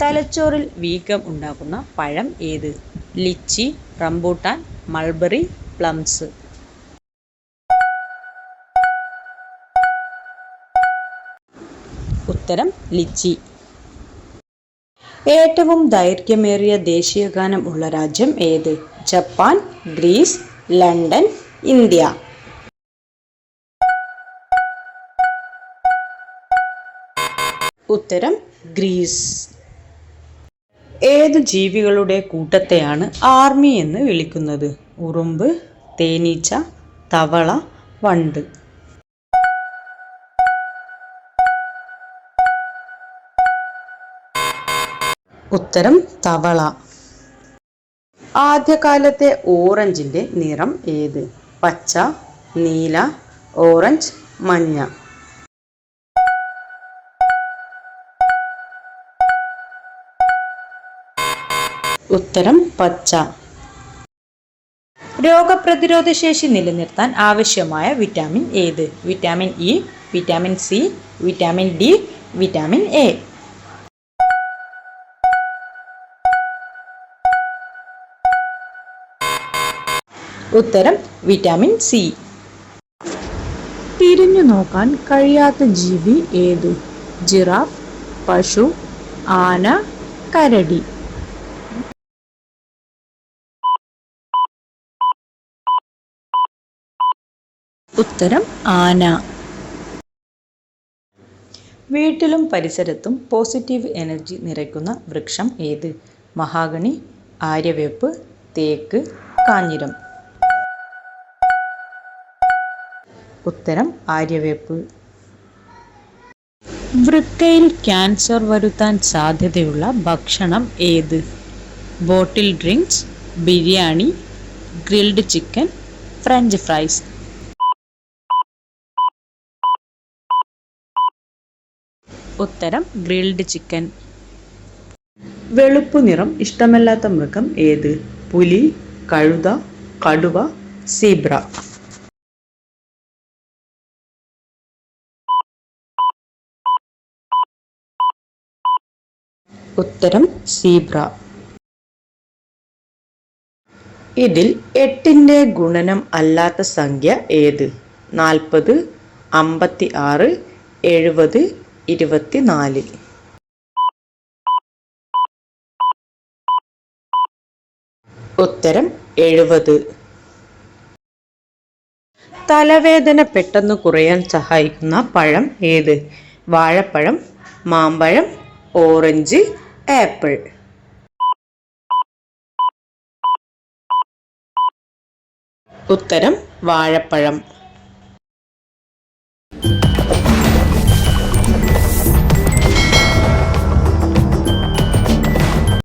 തലച്ചോറിൽ വീക്കം ഉണ്ടാക്കുന്ന പഴം ഏത്? Lychee rambutan mulberry plums. ഉത്തരം ലിച്ചി. ഏറ്റവും ദൈർഘ്യമേറിയ ദേശീയഗാനം ഉള്ള രാജ്യം ഏത്? Japan Greece London India. ഉത്തരം ഗ്രീസ്. ഏത് ജീവികളുടെ കൂട്ടത്തെയാണ് ആർമി എന്ന് വിളിക്കുന്നത്? ഉറുമ്പ് തേനീച്ച തവള വണ്ട്. ഉത്തരം തവള. ആദ്യകാലത്തെ ഓറഞ്ചിന്റെ നിറം ഏത്? പച്ച നീല ഓറഞ്ച് മഞ്ഞ. ഉത്തരം പച്ച. രോഗപ്രതിരോധ ശേഷി നിലനിർത്താൻ ആവശ്യമായ വിറ്റാമിൻ ഏത്? Vitamin E vitamin C vitamin D vitamin A. ഉത്തരം വിറ്റാമിൻ സി. തിരിഞ്ഞു നോക്കാൻ കഴിയാത്ത ജീവി ഏതു? ജിറാഫ് പശു ആന കരടി. ഉത്തരം ആന. വീട്ടിലും പരിസരത്തും പോസിറ്റീവ് എനർജി നിറയ്ക്കുന്ന വൃക്ഷം ഏത്? മഹാഗണി ആര്യവേപ്പ് തേക്ക് കാഞ്ഞിരം. ഉത്തരം ആര്യവേപ്പ്. വൃക്കയിൽ ക്യാൻസർ വരുത്താൻ സാധ്യതയുള്ള ഭക്ഷണം ഏത്? Bottle drinks biryani grilled chicken French fries ഉത്തരം ഗ്രിൽഡ് ചിക്കൻ. വെളുപ്പ് നിറം ഇഷ്ടമല്ലാത്ത മൃഗം ഏത്? പുലി കഴുത കടുവ സീബ്ര. ഉത്തരം സീബ്ര. ഇതിൽ എട്ടിന്റെ ഗുണനം അല്ലാത്ത സംഖ്യ ഏത്? നാൽപ്പത് അമ്പത്തി ആറ് എഴുപത് ഇരുപത്തിനാല് ഉത്തരം എഴുപത്. തലവേദന പെട്ടെന്ന് കുറയാൻ സഹായിക്കുന്ന പഴം ഏത്? വാഴപ്പഴം മാമ്പഴം ഓറഞ്ച് ആപ്പിൾ. ഉത്തരം വാഴപ്പഴം.